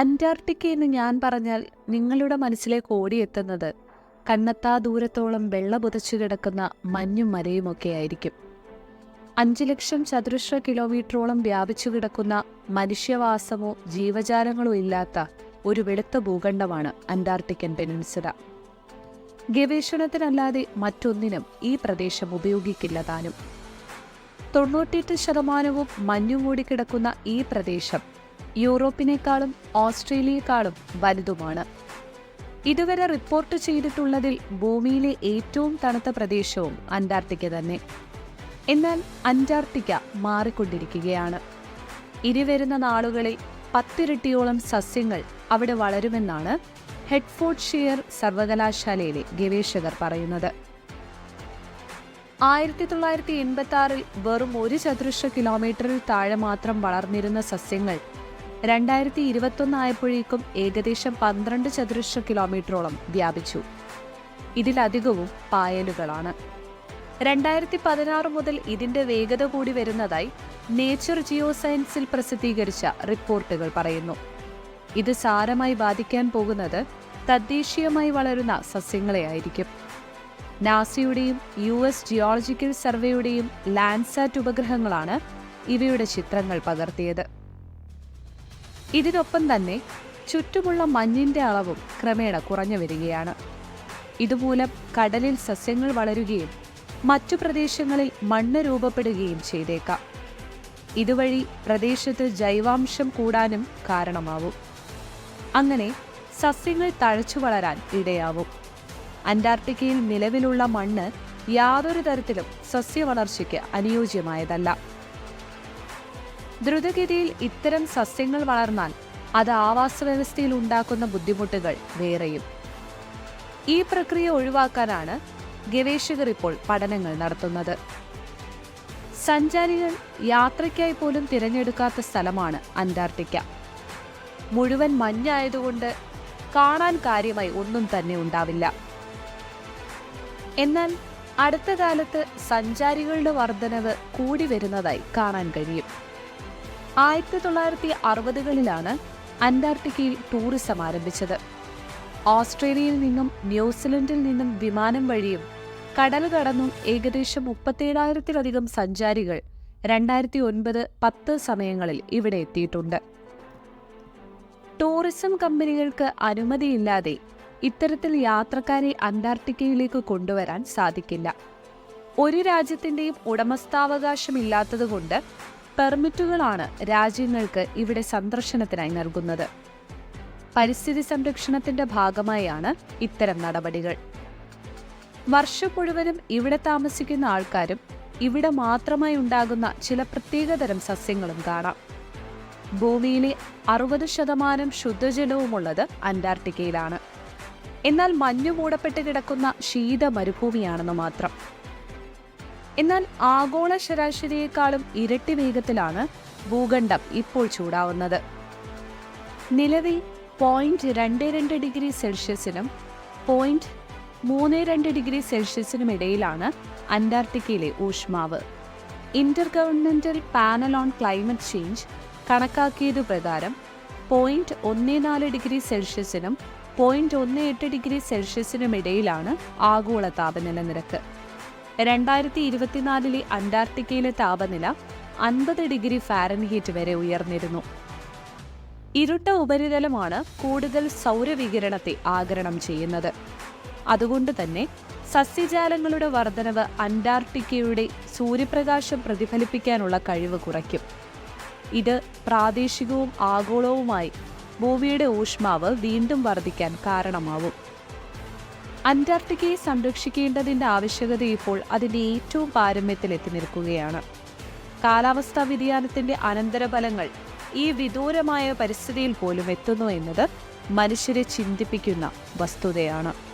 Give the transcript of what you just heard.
Antarctica എന്ന് ഞാൻ പറഞ്ഞാൽ നിങ്ങളുടെ മനസ്സിലേക്ക് ഓടിയെത്തുന്നത് കണ്ണത്താ ദൂരത്തോളം വെള്ള പുതച്ചു കിടക്കുന്ന മഞ്ഞും മരയുമൊക്കെ ആയിരിക്കും. അഞ്ച് ലക്ഷം ചതുരശ്ര കിലോമീറ്ററോളം വ്യാപിച്ചു കിടക്കുന്ന മനുഷ്യവാസമോ ജീവജാലങ്ങളോ ഇല്ലാത്ത ഒരു വെളുത്ത ഭൂഖണ്ഡമാണ് അന്റാർട്ടിക്കൻ പെനിൻസുല. ഗവേഷണത്തിനല്ലാതെ മറ്റൊന്നിനും ഈ പ്രദേശം ഉപയോഗിക്കില്ല താനും. തൊണ്ണൂറ്റിയെട്ട് ശതമാനവും മഞ്ഞു മൂടിക്കിടക്കുന്ന ഈ പ്രദേശം യൂറോപ്പിനേക്കാളും ഓസ്ട്രേലിയേക്കാളും വലുതുമാണ്. ഇതുവരെ റിപ്പോർട്ട് ചെയ്തിട്ടുള്ളതിൽ ഭൂമിയിലെ ഏറ്റവും തണുത്ത പ്രദേശവും അന്റാർട്ടിക്ക തന്നെ. എന്നാൽ അന്റാർട്ടിക്ക മാറിക്കൊണ്ടിരിക്കുകയാണ്. ഇനി വരുന്ന നാളുകളിൽ പത്തിരട്ടിയോളം സസ്യങ്ങൾ അവിടെ വളരുമെന്നാണ് ഹെഡ്ഫോർഡ്ഷിയർ സർവകലാശാലയിലെ ഗവേഷകർ പറയുന്നത്. ആയിരത്തി തൊള്ളായിരത്തി എൺപത്തി ആറിൽ വെറും ഒരു ചതുരശ്ര കിലോമീറ്ററിൽ താഴെ മാത്രം വളർന്നിരുന്ന സസ്യങ്ങൾ രണ്ടായിരത്തി ഇരുപത്തൊന്ന് ആയപ്പോഴേക്കും ഏകദേശം പന്ത്രണ്ട് ചതുരശ്ര കിലോമീറ്ററോളം വ്യാപിച്ചു. ഇതിലധികവും പായലുകളാണ്. രണ്ടായിരത്തി പതിനാറ് മുതൽ ഇതിന്റെ വേഗത കൂടി വരുന്നതായി നേച്ചർ ജിയോ സയൻസിൽ പ്രസിദ്ധീകരിച്ച റിപ്പോർട്ടുകൾ പറയുന്നു. ഇത് സാരമായി ബാധിക്കാൻ പോകുന്നത് തദ്ദേശീയമായി വളരുന്ന സസ്യങ്ങളെയായിരിക്കും. നാസയുടെയും യു എസ് ജിയോളജിക്കൽ സർവേയുടെയും ലാൻഡ്സാറ്റ് ഉപഗ്രഹങ്ങളാണ് ഇവയുടെ ചിത്രങ്ങൾ പകർത്തിയത്. ഇതിനൊപ്പം തന്നെ ചുറ്റുമുള്ള മഞ്ഞിന്റെ അളവും ക്രമേണ കുറഞ്ഞു വരികയാണ്. ഇതുമൂലം കടലിൽ സസ്യങ്ങൾ വളരുകയും മറ്റു പ്രദേശങ്ങളിൽ മണ്ണ് രൂപപ്പെടുകയും ചെയ്തേക്കാം. ഇതുവഴി പ്രദേശത്ത് ജൈവാംശം കൂടാനും കാരണമാവും. അങ്ങനെ സസ്യങ്ങൾ തഴച്ചു വളരാൻ ഇടയാവും. അന്റാർട്ടിക്കയിൽ നിലവിലുള്ള മണ്ണ് യാതൊരു തരത്തിലും സസ്യവളർച്ചയ്ക്ക് അനുയോജ്യമായതല്ല. ദ്രുതഗതിയിൽ ഇത്തരം സസ്യങ്ങൾ വളർന്നാൽ അത് ആവാസ വ്യവസ്ഥയിൽ ഉണ്ടാക്കുന്ന ബുദ്ധിമുട്ടുകൾ വേറെയും. ഈ പ്രക്രിയ ഒഴിവാക്കാനാണ് ഗവേഷകർ ഇപ്പോൾ പഠനങ്ങൾ നടത്തുന്നത്. സഞ്ചാരികൾ യാത്രയ്ക്കായി പോലും തിരഞ്ഞെടുക്കാത്ത സ്ഥലമാണ് അന്റാർട്ടിക്ക. മുഴുവൻ മഞ്ഞായതുകൊണ്ട് കാണാൻ കാര്യമായി ഒന്നും തന്നെ ഉണ്ടാവില്ല. എന്നാൽ അടുത്ത കാലത്ത് സഞ്ചാരികളുടെ വർധനവ് കൂടി വരുന്നതായി കാണാൻ കഴിയും. ആയിരത്തി തൊള്ളായിരത്തി അറുപതുകളിലാണ് അന്റാർട്ടിക്കയിൽ ടൂറിസം ആരംഭിച്ചത്. ഓസ്ട്രേലിയയിൽ നിന്നും ന്യൂസിലൻഡിൽ നിന്നും വിമാനം വഴിയും കടൽ കടന്നും ഏകദേശം മുപ്പത്തേഴായിരത്തിലധികം സഞ്ചാരികൾ രണ്ടായിരത്തി ഒൻപത് പത്ത് സമയങ്ങളിൽ ഇവിടെ എത്തിയിട്ടുണ്ട്. ടൂറിസം കമ്പനികൾക്ക് അനുമതിയില്ലാതെ ഇത്തരത്തിൽ യാത്രക്കാരെ അന്റാർട്ടിക്കയിലേക്ക് കൊണ്ടുവരാൻ സാധിക്കില്ല. ഒരു രാജ്യത്തിന്റെയും ഉടമസ്ഥാവകാശമില്ലാത്തതുകൊണ്ട് പെർമിറ്റുകളാണ് രാജ്യങ്ങൾക്ക് ഇവിടെ സന്ദർശനത്തിനായി നൽകുന്നത്. പരിസ്ഥിതി സംരക്ഷണത്തിന്റെ ഭാഗമായാണ് ഇത്തരം നടപടികൾ. വർഷം മുഴുവനും ഇവിടെ താമസിക്കുന്ന ആൾക്കാരും ഇവിടെ മാത്രമായി ഉണ്ടാകുന്ന ചില പ്രത്യേകതരം സസ്യങ്ങളും കാണാം. ഭൂമിയിലെ അറുപത് ശതമാനം ശുദ്ധജലവുമുള്ളത് അന്റാർട്ടിക്കയിലാണ്. എന്നാൽ മഞ്ഞു മൂടപ്പെട്ട് കിടക്കുന്ന ശീത മരുഭൂമിയാണെന്ന് മാത്രം. എന്നാൽ ആഗോള ശരാശരിയേക്കാളും ഇരട്ടി വേഗത്തിലാണ് ഭൂഖണ്ഡം ഇപ്പോൾ ചൂടാവുന്നത്. നിലവിൽ പോയിന്റ് രണ്ട് രണ്ട് ഡിഗ്രി സെൽഷ്യസിനും പോയിന്റ് മൂന്ന് രണ്ട് ഡിഗ്രി സെൽഷ്യസിനും ഇടയിലാണ് അന്റാർട്ടിക്കയിലെ ഊഷ്മാവ്. Intergovernmental panel on climate change കണക്കാക്കിയതു പ്രകാരം പോയിന്റ് ഒന്ന് നാല് ഡിഗ്രി സെൽഷ്യസിനും പോയിന്റ് ഒന്ന് എട്ട് ഡിഗ്രി സെൽഷ്യസിനും ഇടയിലാണ് ആഗോള താപനില നിരക്ക്. രണ്ടായിരത്തി ഇരുപത്തിനാലിലെ അന്റാർട്ടിക്കയിലെ താപനില അൻപത് ഡിഗ്രി ഫാരൻഹീറ്റ് വരെ ഉയർന്നിരുന്നു. ഇരുട്ട ഉപരിതലമാണ് കൂടുതൽ സൗരവികിരണത്തെ ആഗരണം ചെയ്യുന്നത്. അതുകൊണ്ട് തന്നെ സസ്യജാലങ്ങളുടെ വർധനവ് അന്റാർട്ടിക്കയുടെ സൂര്യപ്രകാശം പ്രതിഫലിപ്പിക്കാനുള്ള കഴിവ് കുറയ്ക്കും. ഇത് പ്രാദേശികവും ആഗോളവുമായി ഭൂമിയുടെ ഊഷ്മാവ് വീണ്ടും വർദ്ധിക്കാൻ കാരണമാവും. അന്റാർട്ടിക്കയെ സംരക്ഷിക്കേണ്ടതിന്റെ ആവശ്യകത ഇപ്പോൾ അതിന്റെ ഏറ്റവും പാരമ്യത്തിൽ എത്തി നിൽക്കുകയാണ്. കാലാവസ്ഥാ വ്യതിയാനത്തിന്റെ അനന്തരഫലങ്ങൾ ഈ വിദൂരമായ പരിസ്ഥിതിയിൽ പോലും എത്തുന്നു എന്നത് മനുഷ്യരെ ചിന്തിപ്പിക്കുന്ന വസ്തുതയാണ്.